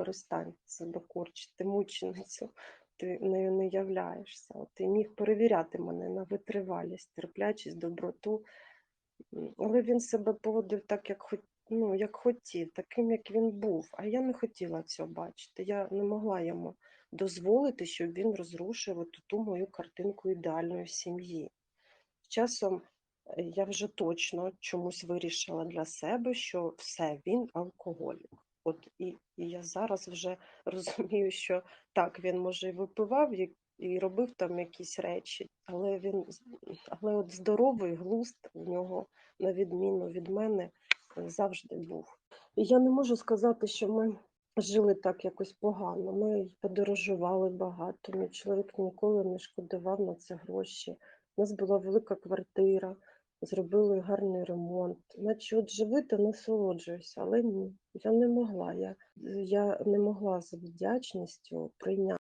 перестань себе корчити, мученицю. Ти нею не являєшся. От Ти міг перевіряти мене на витривалість, терплячість, доброту. Але він себе поводив так, як, хот- ну, як хотів, таким, як він був. А я не хотіла цього бачити. Я не могла йому дозволити, щоб він розрушив ту мою картинку ідеальної сім'ї. Часом е, я вже точно чомусь вирішила для себе, що все, він алкоголік. От і, і я зараз вже розумію, що так, він може і випивав і, і робив там якісь речі, але він але от здоровий глузд у нього, на відміну від мене, е, завжди був. І я не можу сказати, що ми жили так якось погано. Ми подорожували багато. Мій чоловік ніколи не шкодував на це гроші. У нас була велика квартира, зробили гарний ремонт. Наче от живи та насолоджуюся, але ні, я не могла. Я, я не могла з вдячністю прийняти.